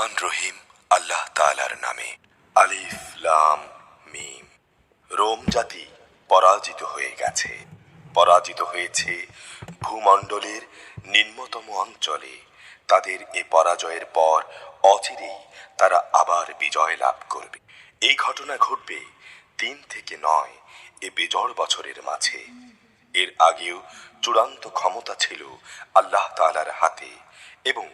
রহমান রহিম, আল্লাহ তাআলার নামে। আলিফ, লাম, মিম। রোম জাতি পরাজিত হয়ে গেছে। পরাজিত হয়েছে ভূমণ্ডলের নিম্নতম অঞ্চলে। তাদের এ পরাজয়ের পর অচিরেই তারা আবার বিজয় লাভ করবে। এই ঘটনা ঘটবে তিন থেকে নয় এ বেজড় বছরের মাঝে। এর আগেও চূড়ান্ত ক্ষমতা ছিল আল্লাহ তাআলার হাতে। এবং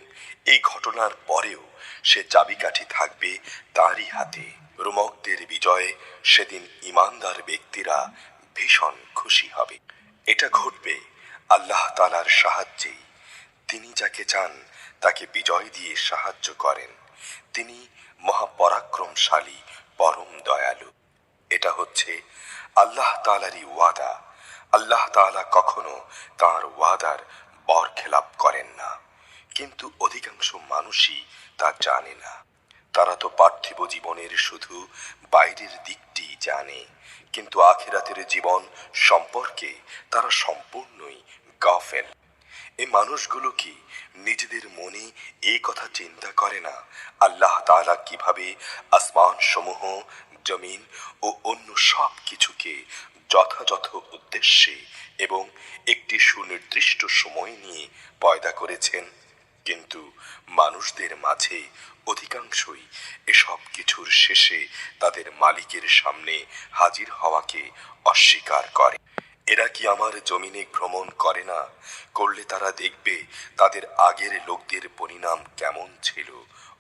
এই ঘটনার পরেও সে চাবিকাঠি থাকবে তারই হাতে। রোমকদের বিজয়ে সেদিন ইমানদার ব্যক্তিরা ভীষণ খুশি হবে। এটা ঘটবে আল্লাহ তালার সাহায্যেই। তিনি যাকে চান, তাকে বিজয় দিয়ে সাহায্য করেন। তিনি মহাপরাক্রমশালী, পরম দয়ালু। এটা হচ্ছে আল্লাহ তালারই ওয়াদা। আল্লাহ তাআলা কখনো তার ওয়াদার বরখেলাপ করেন না। কিন্তু অধিকাংশ মানুষই তা জানে না। তারা তো পার্থিব জীবনের শুধু বাইরের দিকটি জানে, কিন্তু আখেরাতের জীবন সম্পর্কে তারা সম্পূর্ণই গাফেল। এ মানুষগুলো কি নিজেদের মনে এই কথা চিন্তা করে না? আল্লাহ তাআলা কীভাবে আসমান সমূহ জমিন ও অন্য সব কিছুকে যথাযথ উদ্দেশ্যে এবং একটি সুনির্দিষ্ট সময় নিয়ে পয়দা করেছেন? কিন্তু মানুষদের মাঝে অধিকাংশই এসব কিছুর শেষে তাদের মালিকের সামনে হাজির হওয়াকে অস্বীকার করে। এরা কি আমার জমিনে ভ্রমণ করে না? করলে তারা দেখবে তাদের আগের লোকদের পরিণাম কেমন ছিল,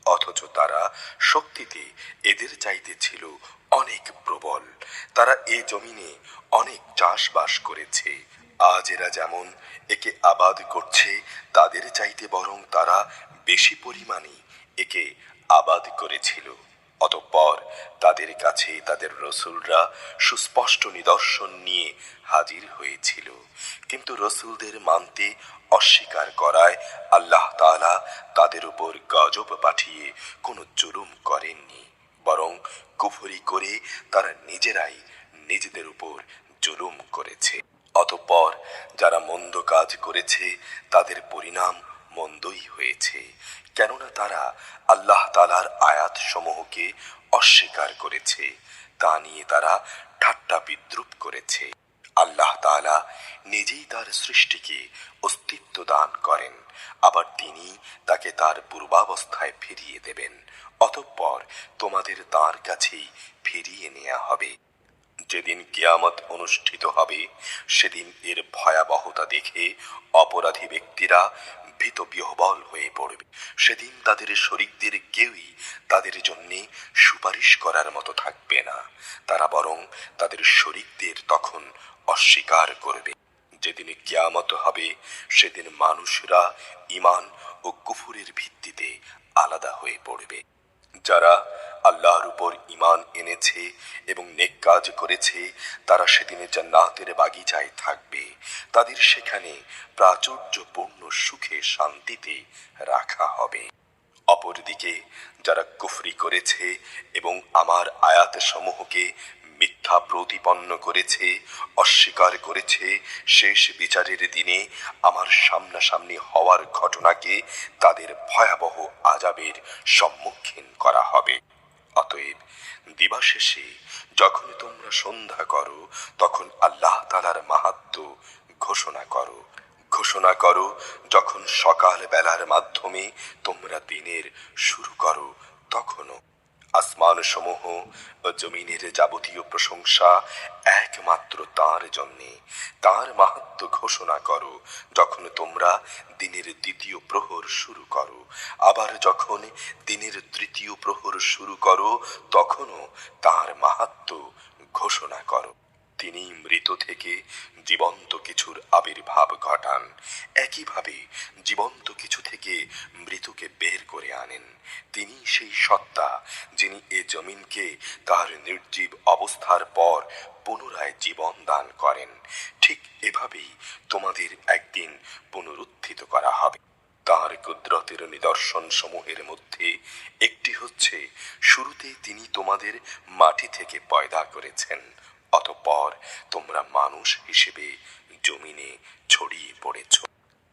অথচ তারা শক্তিতে এদের চাইতে ছিল অনেক প্রবল। তারা এ জমিনে অনেক চাষবাস করেছে। আজ এরা যেমন একে আবাদ করছে, তাদের চাইতে বরং তারা বেশি পরিমাণে একে আবাদ করেছিল। অতঃপর তাদের কাছে তাদের রসুলরা সুস্পষ্ট নিদর্শন নিয়ে হাজির হয়েছিল। কিন্তু রসুলদের মানতে অস্বীকার করায় আল্লাহ তাআলা তাদের উপর গজব পাঠিয়ে কোনো জুলুম করেননি, বরং কুফরি করে তারা নিজেরাই নিজেদের উপর জুলুম করেছে। অতঃপর যারা মন্দ কাজ করেছে, তাদের পরিণাম মন্দই হয়েছে। কেননা তারা আল্লাহ তালার আয়াত সমূহকে অস্বীকার করেছে, তা নিয়ে তারা ঠাট্টা বিদ্রুপ করেছে। আল্লাহ তাআলা নিজেই তার সৃষ্টিকে অস্তিত্ব দান করেন, আবার তিনি তাকে তার পূর্বাবস্থায় ফিরিয়ে দেবেন। অতঃপর তোমাদের তার কাছেই ফিরিয়ে নেওয়া হবে। যেদিন কিয়ামত অনুষ্ঠিত হবে, সেদিন এর ভয়াবহতা দেখে অপরাধী ব্যক্তিরা ভীত বিহবল হয়ে পড়বে। সেদিন তাদের শরিকদের কেউই তাদের জন্য সুপারিশ করার মতো থাকবে না। তারা বরং তাদের শরিকদের তখন অস্বীকার করবে। যেদিন কিয়ামত হবে, সেদিন মানুষরা ইমান ও কুফুরের ভিত্তিতে আলাদা হয়ে পড়বে। যারা আল্লাহর উপর ইমান এনেছে এবং নেক কাজ করেছে, তারা সেদিনে জান্নাতের বাগিচায় থাকবে। তাদের সেখানে প্রাচুর্যপূর্ণ সুখে শান্তিতে রাখা হবে। অপরদিকে যারা কুফরি করেছে এবং আমার আয়াত সমূহকে মিথ্যা প্রতিপন্ন করেছে, অস্বীকার করেছে। শেষ বিচারের দিনে আমার সামনাসামনি হওয়ার ঘটনাকে তাদের ভয়াবহ আজাবের সম্মুখীন করা হবে। অতএব দিবাশেষে যখন তোমরা সন্ধ্যা করো, তখন আল্লাহ তালার মাহাত্ম ঘোষণা করো। ঘোষণা করো, যখন সকাল বেলার মাধ্যমে তোমরা দিনের শুরু করো, তখনও আসমান সমূহ জমিনের যাবতীয় প্রশংসা একমাত্র তার জন্যে। তার মাহাত্ম ঘোষণা করো যখন তোমরা দিনের দ্বিতীয় প্রহর শুরু করো। আবার যখন দিনের তৃতীয় প্রহর শুরু করো, তখনও তার মাহাত্ম ঘোষণা করো। তিনি মৃত থেকে জীবন্ত কিছুর আবির্ভাব ঘটান। একইভাবে জীবন্ত কিছু থেকে মৃতকে বের করে আনেন। তিনি সেই সত্তা যিনি এ জমিনকে তার নির্জীব অবস্থার পর পুনরায় জীবন দান করেন। ঠিক এভাবেই তোমাদের একদিন পুনরুত্থিত করা হবে। তার কুদরতের নিদর্শন সমূহের মধ্যে একটি হচ্ছে, শুরুতে তিনি তোমাদের মাটি থেকে পয়দা করেছেন। অতঃপর তোমরা মানুষ হিসেবে জমিনে ছড়িয়ে পড়েছ।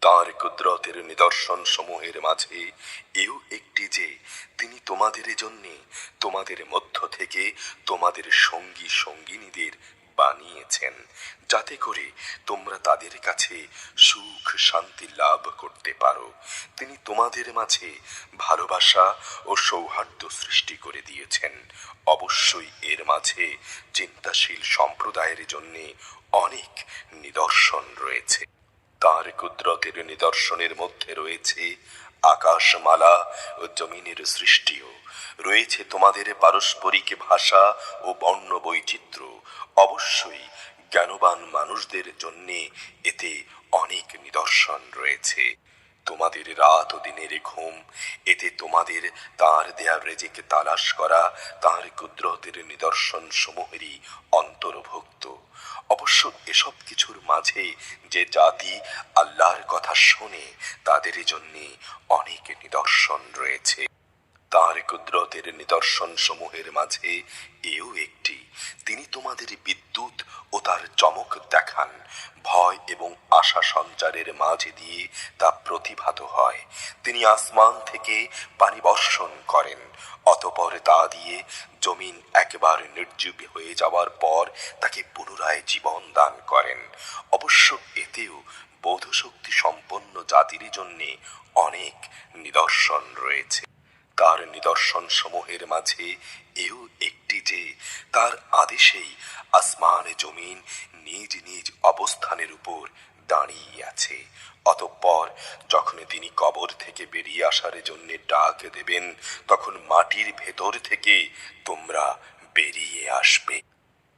তার কুদরতের নিদর্শন সমূহের মাঝে এও একটি যে, তিনি তোমাদের জন্যে, তোমাদের মধ্য থেকে তোমাদের সঙ্গী সঙ্গিনীদের বানিয়েছেন। যাতে করে তোমরা তাদের কাছে সুখ, শান্তি লাভ করতে পারো। তিনি তোমাদের মাঝে ভালোবাসা ও সৌহার্দ্য সৃষ্টি করে দিয়েছেন। অবশ্যই এর মাঝে চিন্তাশীল সম্প্রদায়ের জন্য অনেক নিদর্শন রয়েছে। তার কুদরতের নিদর্শনের মধ্যে রয়েছে আকাশমালা ও জমিনের সৃষ্টিও। রয়েছে তোমাদের পারস্পরিক ভাষা ও বর্ণ বৈচিত্র্য। অবশ্যই জ্ঞানবান মানুষদের জন্য এতে অনেক নিদর্শন রয়েছে। তোমাদের রাত ও দিনের ঘুম, এতে তোমাদের তার দেয়া রেজেকে তালাশ করা, তার কুদরতের নিদর্শন সমূহেরই অন্তর্ভুক্ত। অবশ্য এসব কিছুর মাঝে যে জাতি আল্লাহর কথা শোনে তাদের জন্যে অনেক নিদর্শন রয়েছে। তার কুদরতের নিদর্শন সমূহের মাঝে এও একটি। তিনি তোমাদের বিদ্যুৎ ও তার চমক দেখান। ভয় এবং আশা সঞ্চারের মাঝে দিয়ে তা প্রতিভাত হয়। তিনি আসমান থেকে পানি বর্ষণ করেন। অতপর তা দিয়ে জমিন একবার নির্জীব হয়ে যাওয়ার পর তাকে পুনরায় জীবন দান করেন। অবশ্য এতেও বোধশক্তি সম্পন্ন জাতির জন্যে অনেক নিদর্শন রয়েছে। তার নিদর্শন সমূহের মাঝে এও একটি যে তার আদেশেই আসমান জমিন নিজ নিজ অবস্থানের উপর দাঁড়িয়ে আছে। অতঃপর যখন তিনি কবর থেকে বেরিয়ে আসার জন্য ডাক দেবেন, তখন মাটির ভেতর থেকে তোমরা বেরিয়ে আসবে।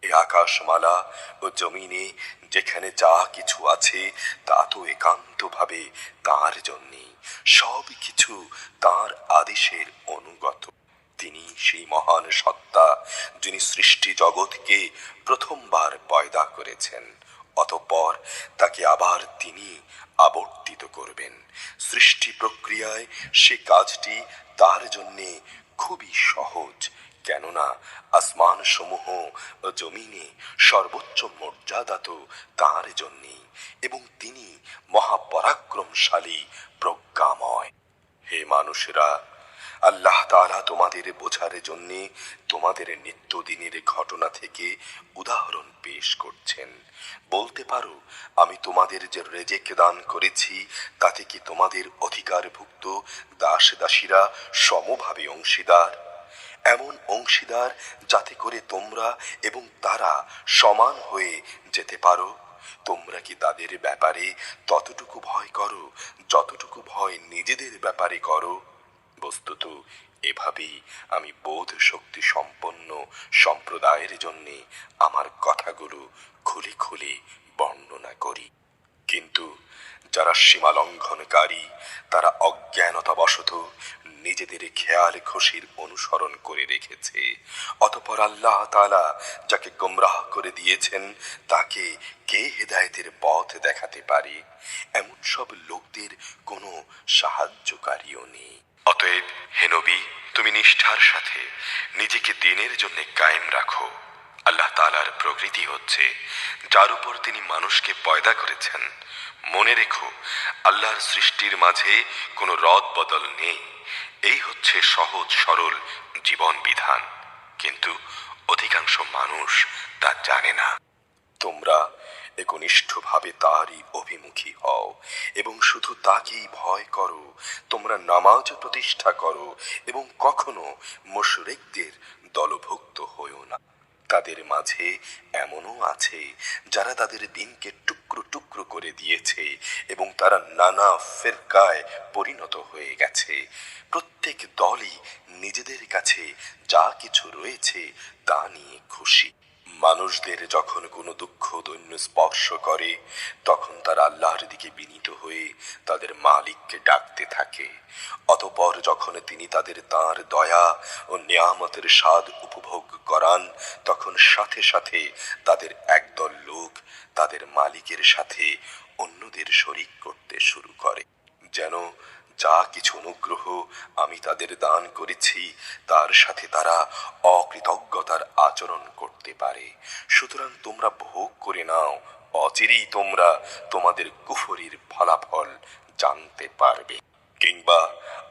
এ আকাশমালা ও জমিনে যেখানে যা কিছু আছে, তা তো একান্তভাবে তার জন্যেই সব কিছু তার আদেশের অনুগত। তিনি সেই মহান সত্তা, যিনি সৃষ্টি জগৎকে প্রথমবার পয়দা করেছেন। অতঃপর তাকে আবার তিনি আবর্তিত করবেন। সৃষ্টি প্রক্রিয়ায় সে কাজটি তার জন্যে খুবই সহজ কেননা আসমান সমূহ ও জমিনে সর্বোচ্চ মর্যাদা তো তাঁর জন্যেই, এবং তিনি মহাপরাক্রমশালী প্রজ্ঞাময়। হে মানুষেরা, আল্লাহ তাআলা তোমাদের বোঝার জন্য তোমাদের নিত্যদিনের ঘটনা থেকে উদাহরণ পেশ করছেন। বলতে পারো, আমি তোমাদের যে রেজেক দান করেছি, তাতে কি তোমাদের অধিকারভুক্ত দাস দাসীরা সমভাবে অংশীদার? এমন অংশীদার যাতে করে তোমরা এবং তারা সমান হয়ে যেতে পারো। তোমরা কি তাদের ব্যাপারে ততটুকু ভয় করো, যতটুকু ভয় নিজেদের ব্যাপারে করো? বস্তুত এভাবেই আমি বোধ শক্তি সম্পন্ন সম্প্রদায়ের জন্য আমার কথাগুলো খুলে খুলে বর্ণনা করি। কিন্তু যারা সীমালঙ্ঘনকারী তারা অজ্ঞানতাবশত নিজেদের খেয়াল খুশির অনুসরণ করে রেখেছে। অতপর আল্লাহ তাআলা যাকে গোমরাহ করে দিয়েছেন, তাকে কে হেদায়েতের পথ দেখাতে পারে? এমন সব লোকদের কোনো সাহায্যকারীও নেই। অতএব হেনবি তুমি নিষ্ঠার সাথে নিজেকে দিনের জন্য কায়েম রাখো। আল্লাহ তালার প্রকৃতি হচ্ছে, যার উপর তিনি মানুষকে পয়দা করেছেন। মনে রেখো, আল্লাহর সৃষ্টির মাঝে কোনো রদ বদল নেই। এই হচ্ছে সহজ, সরল জীবন বিধান। কিন্তু অধিকাংশ মানুষ তা জানে না। তোমরা একনিষ্ঠভাবে তারই অভিমুখী হও এবং শুধু তাকেই ভয় করো। তোমরা নামাজ প্রতিষ্ঠা করো এবং কখনো মুশরিকদের দলভুক্ত হইও না। তাদের মাঝে এমনও আছে যারা তাদের দিনকে টুকরো টুকরো করে দিয়েছে এবং তারা নানা ফেরকায় পরিণত হয়ে গেছে। প্রত্যেক দলই নিজেদের কাছে যা কিছু রয়েছে তা নিয়ে খুশি। মানুষদের যখন কোনো দুঃখ দৈন্য স্পর্শ করে, তখন তারা আল্লাহর দিকে বিনীত হয়ে তাদের মালিককে ডাকতে থাকে। অতপর যখন তিনি তাদের তার দয়া ও নিয়ামতের স্বাদ উপভোগ করান, তখন সাথে সাথে তাদের একদল লোক তাদের মালিকের সাথে অন্যদের শরিক করতে শুরু করে। যেন যা কিছু অনুগ্রহ আমি তাদের দান করেছি, তার সাথে তারা অকৃতজ্ঞতার আচরণ করতে পারে। সুতরাং তোমরা ভোগ করে নাও, অচিরেই তোমরা তোমাদের কুফরির ফলাফল জানতে পারবে। কিংবা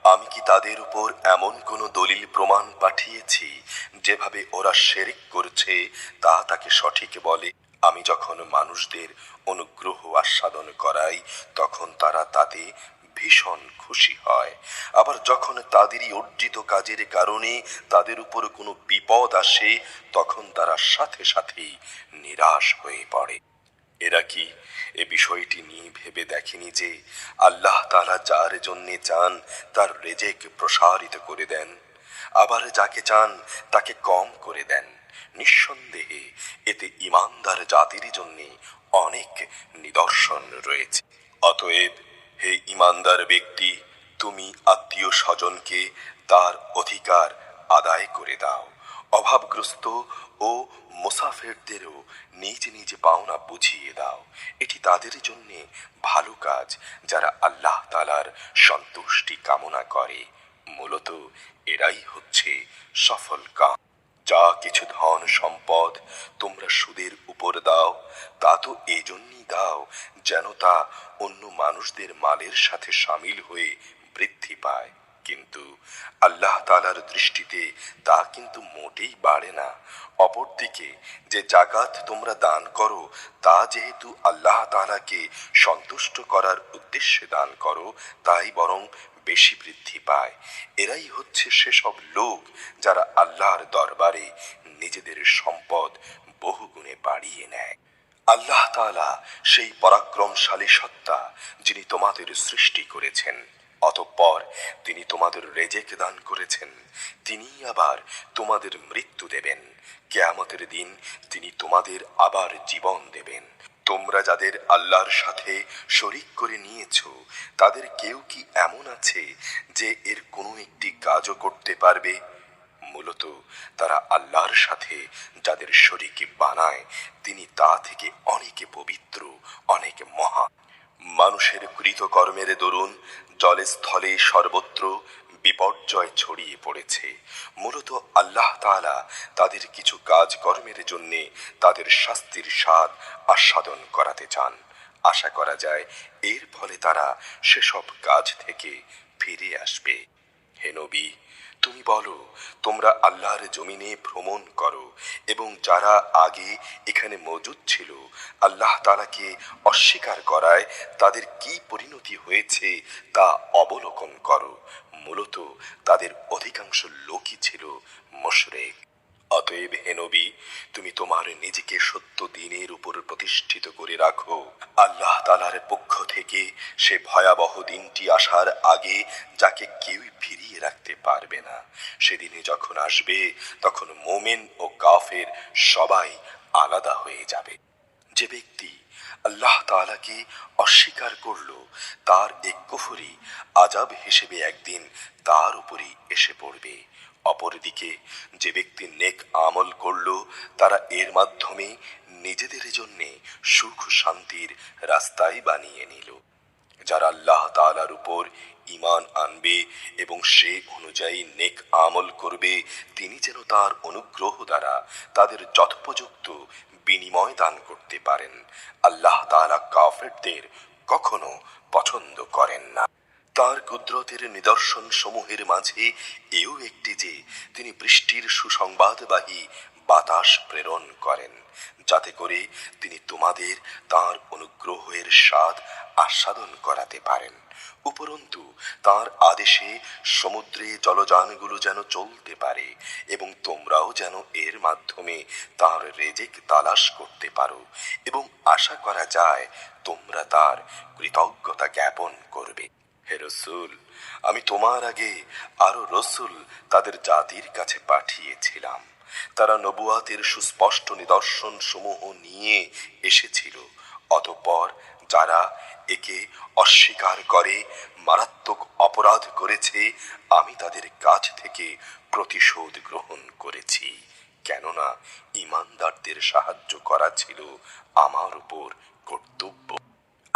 আমি কি তাদের উপর এমন কোনো দলিল প্রমাণ পাঠিয়েছি, যেভাবে ওরা শেরিক করছে, তা তাকে সঠিক বলে? আমি যখন মানুষদের অনুগ্রহ আস্বাদন করাই, তখন তারা তাতে ভীষণ খুশি হয়। আবার যখন তাদেরই অর্জিত কাজের কারণে তাদের উপর কোনো বিপদ আসে, তখন তারা সাথে সাথেই নিরাশ হয়ে পড়ে। এরা কি এ বিষয়টি নিয়ে ভেবে দেখেনি যে আল্লাহ তালা যার জন্যে চান, তার রেজেক প্রসারিত করে দেন? আবার যাকে চান, তাকে কম করে দেন। নিঃসন্দেহে এতে ইমানদার জাতির জন্যে অনেক নিদর্শন রয়েছে। অতএব হে ইমানদার ব্যক্তি, তুমি আত্মীয় স্বজনকে তার অধিকার আদায় করে দাও। অভাবগ্রস্ত ও মুসাফেরদেরও নিজ নিজ পাওনা বুঝিয়ে দাও। এটি তাদের জন্য ভালো কাজ, যারা আল্লাহ তালার সন্তুষ্টি কামনা করে। মূলত এরাই হচ্ছে সফল কাম। যা কিছু ধন সম্পদ তোমরা সুদের উপর দাও, তা তো এজন্যই দাও, যেন তা অন্য মানুষদের মালের সাথে সামিল হয়ে বৃদ্ধি পায়। কিন্তু আল্লাহ তালার দৃষ্টিতে তা কিন্তু মোটেই বাড়ে না। অপরদিকে, যে জাকাত তোমরা দান করো, তা যেহেতু আল্লাহ তালাকে সন্তুষ্ট করার উদ্দেশ্যে দান করো, তাই বরং বেশি বৃদ্ধি পায়। এরাই হচ্ছে সেসব লোক যারা আল্লাহর দরবারে নিজেদের সম্পদ বহুগুণে বাড়িয়ে নেয়। আল্লাহ তাআলা সেই পরাক্রমশালী সত্তা যিনি তোমাদের সৃষ্টি করেছেন, অতঃপর তিনি তোমাদের রেজেক দান করেছেন, তিনি আবার তোমাদের মৃত্যু দেবেন। কেয়ামতের দিন তিনি তোমাদের আবার জীবন দেবেন। তোমরা যাদের আল্লাহর সাথে শরিক করে নিয়েছো, তাদের কেউ কি এমন আছে যে এর কোনো একটি কাজও করতে পারবে? মূলত তারা আল্লাহর সাথে যাদের শরীকে বানায়, তিনি তা থেকে অনেকে পবিত্র, অনেক মহা। মানুষের কৃতকর্মের দরুন জলে স্থলে সর্বত্র বিপর্যয় ছড়িয়ে পড়েছে। মূলত আল্লাহ তালা তাদের কিছু কাজকর্মের জন্যে তাদের শাস্তির স্বাদ আস্বাদন করাতে চান। আশা করা যায় এর ফলে তারা সেসব কাজ থেকে ফিরে আসবে। হে নবী তুমি বলো, তোমরা আল্লাহর জমিনে ভ্রমণ করো এবং যারা আগে এখানে মজুদ ছিল, আল্লাহ তালাকে অস্বীকার করায় তাদের কি পরিণতি হয়েছে তা অবলোকন করো। মূলত তাদের অধিকাংশ লোকই ছিল মোশরেক। অতএব হে নবী, তুমি তোমার নিজেকে সত্য দিনের উপর প্রতিষ্ঠিত করে রাখো। আল্লাহ তালার পক্ষ থেকে সে ভয়াবহ দিনটি আসার আগে যাকে কেউই ফিরিয়ে রাখতে পারবে না। সেদিনে যখন আসবে, তখন মোমেন ও কাফের সবাই আলাদা হয়ে যাবে। যে ব্যক্তি আল্লাহ তাআলাকে অস্বীকার করল, তার এক কুফরি আজাব হিসেবে একদিন তার উপরই এসে পড়বে। অপরদিকে যে ব্যক্তি নেক আমল করল, তারা এর মাধ্যমে নিজেদের জন্যে সুখ শান্তির রাস্তাই বানিয়ে নিল। যারা আল্লাহ তাআলার উপর ঈমান আনবে এবং সে অনুযায়ী নেক আমল করবে, তিনি যেন তার অনুগ্রহ দ্বারা তাদের যথোপযুক্ত বিনিময় দান করতে পারেন। আল্লাহ তাআলা কাফেরদের কখনো পছন্দ করেন না। তার কুদরতের নিদর্শন সমূহের মাঝে এও একটি যে তিনি বৃষ্টির সুসংবাদবাহী বাতাস প্রেরণ করেন, যাতে করে তিনি তোমাদের তার অনুগ্রহের স্বাদ আস্বাদন করাতে পারেন। উপরন্তু, তার আদেশে সমুদ্রে জলযানগুলো যেন চলতে পারে এবং তোমরাও যেন এর মাধ্যমে তার রেজেক তালাশ করতে পারো এবং আশা করা যায় তোমরা তার কৃতজ্ঞতা জ্ঞাপন করবে। হে রসুল, আমি তোমার আগে আরও রসুল তাদের জাতির কাছে পাঠিয়েছিলাম। তারা নবুয়াতের সুস্পষ্ট নিদর্শন সমূহ নিয়ে এসেছিল। অতঃপর যারা একে অস্বীকার করে, মারাত্মক অপরাধ করেছে, আমি তাদের কাছ থেকে প্রতিশোধ গ্রহণ করেছি। কেননা, ইমানদারদের সাহায্য করা ছিল আমার উপর কর্তব্য।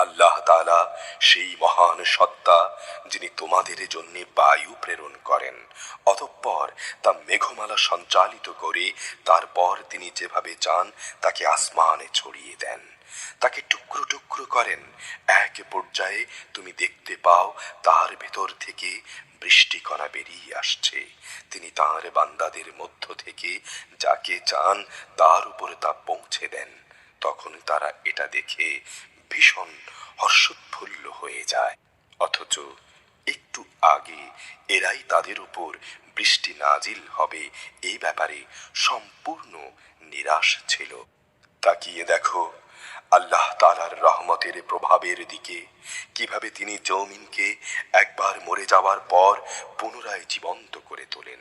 আল্লাহ তাআলা সেই মহান সত্তা যিনি তোমাদের জন্য বায়ু প্রেরণ করেন। অতঃপর তা মেঘমালা সঞ্চালিত করে তারপর তিনি যেভাবে চান তাকে আসমানে ছড়িয়ে দেন। তাকে টুকরো টুকরো করেন। এক পর্যায়ে তুমি দেখতে পাও তার ভেতর থেকে বৃষ্টিকণা বেরিয়ে আসছে। তিনি তাঁর বান্দাদের মধ্য থেকে যাকে চান তার উপরে তা পৌঁছে দেন। তখন তারা এটা দেখে ভীষণ হর্ষোৎফুল্ল হয়ে যায়। অথচ একটু আগে এরাই তাদের উপর বৃষ্টি নাজিল হবে এই ব্যাপারে সম্পূর্ণ নিরাশ ছিল। তাকিয়ে দেখো, আল্লাহ তালার রহমতের প্রভাবের দিকে কীভাবে তিনি জমিনকে একবার মরে যাওয়ার পর পুনরায় জীবন্ত করে তোলেন।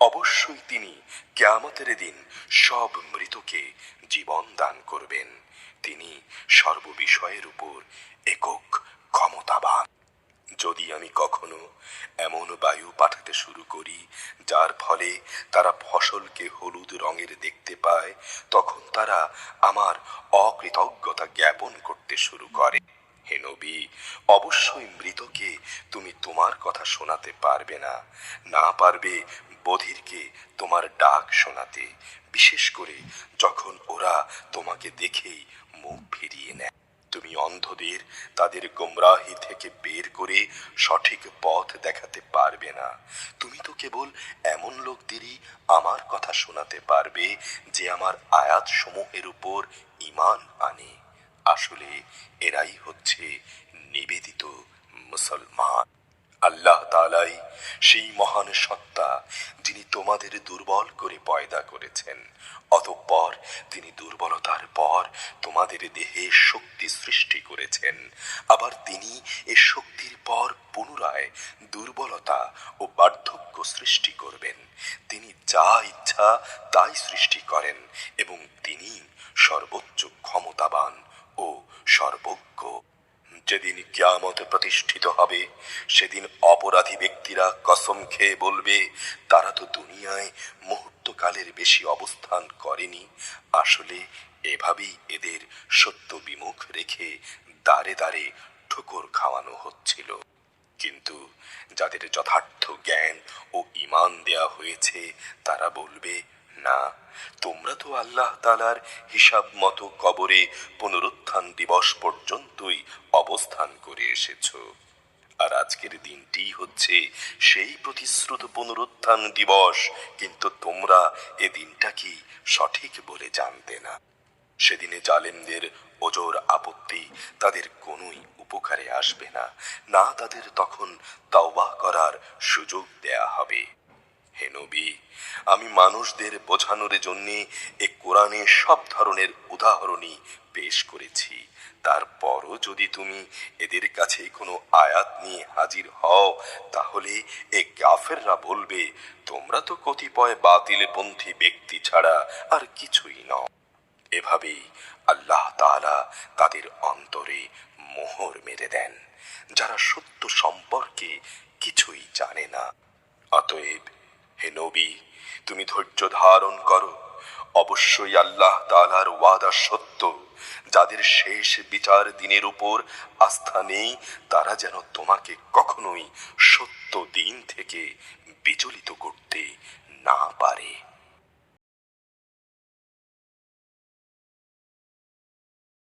অবশ্যই তিনি কেয়ামতের দিন সব মৃতকে জীবন দান করবেন। তিনি সর্ববিষয়ের উপর একক ক্ষমতাবান। যদি আমি কখনো এমন বায়ু পাঠাতে শুরু করি, যার ফলে তারা ফসলকে হলুদ রঙের দেখতে পায়, তখন তারা আমার অকৃতজ্ঞতা জ্ঞাপন করতে শুরু করে। হে নবী, অবশ্যই মৃতকে তুমি তোমার কথা শোনাতে পারবে না। না পারবে বধিরকে তোমার ডাক শোনাতে। বিশেষ করে যখন ওরা তোমাকে দেখেই মুখ ফিরিয়ে নেয়। তুমি অন্ধদের, তাদের গোমরাহি থেকে বের করে সঠিক পথ দেখাতে পারবে না। তুমি তো কেবল এমন লোকদেরই আমার কথা শোনাতে পারবে যে আমার আয়াত সমূহের উপর ইমান আনে। আসলে এরাই হচ্ছে নিবেদিত মুসলমান। আল্লাহ তালাই সেই মহান সত্তা যিনি তোমাদের দুর্বল করে পয়দা করেছেন। অতঃপর তিনি দুর্বলতার পর তোমাদের দেহে শক্তি সৃষ্টি করেছেন। আবার তিনি এ শক্তির পর পুনরায় দুর্বলতা ও বার্ধক্য সৃষ্টি করবেন। তিনি যা ইচ্ছা তাই সৃষ্টি করেন এবং তিনি সর্বোচ্চ ক্ষমতাবান ও সর্বজ্ঞ। যেদিন কিয়ামত প্রতিষ্ঠিত হবে, সেদিন অপরাধী ব্যক্তিরা কসম খেয়ে বলবে, তারা তো দুনিয়ায় মুহূর্তকালের বেশি অবস্থান করেনি। আসলে এভাবেই এদের সত্য বিমুখ রেখে দাঁড়ে দাঁড়ে ঠোকর খাওয়ানো হচ্ছিল। কিন্তু যাদের যথার্থ জ্ঞান ও ইমান দেয়া হয়েছে, তারা বলবে না। তোমরা তো আল্লাহ তালার হিসাব মতো কবরে পুনরুত্থান দিবস পর্যন্তই অবস্থান করে এসেছ। আর আজকের দিনটি হচ্ছে সেই প্রতিশ্রুত পুনরুত্থান দিবস, কিন্তু তোমরা এ দিনটা কি সঠিক বলে জানতে না। সেদিনে জালেমদের ওজোর আপত্তি তাদের কোনোই উপকারে আসবে না। না তাদের তখন তাওবা করার সুযোগ দেয়া হবে। হে নবী, আমি মানুষদের বোঝানোর জন্য এ কোরআনে সব ধরনের উদাহরণই পেশ করেছি। তারপরও যদি তুমি এদের কাছে কোনো আয়াত নিয়ে হাজির হও, তাহলে এ কাফেররা বলবে, তোমরা তো কতিপয় বাতিলপন্থী ব্যক্তি ছাড়া আর কিছুই নও। এভাবেই আল্লাহ তাআলা তাদের অন্তরে মোহর মেরে দেন, যারা সত্য সম্পর্কে কিছুই জানে না। অতএব হে নবী, তুমি ধৈর্য ধারণ করো। অবশ্যই আল্লাহ তালার ওয়াদা সত্য। যাদের শেষ বিচার দিনের উপর আস্থা নেই, তারা যেন তোমাকে কখনোই সত্য দিন থেকে বিচলিত করতে না পারে।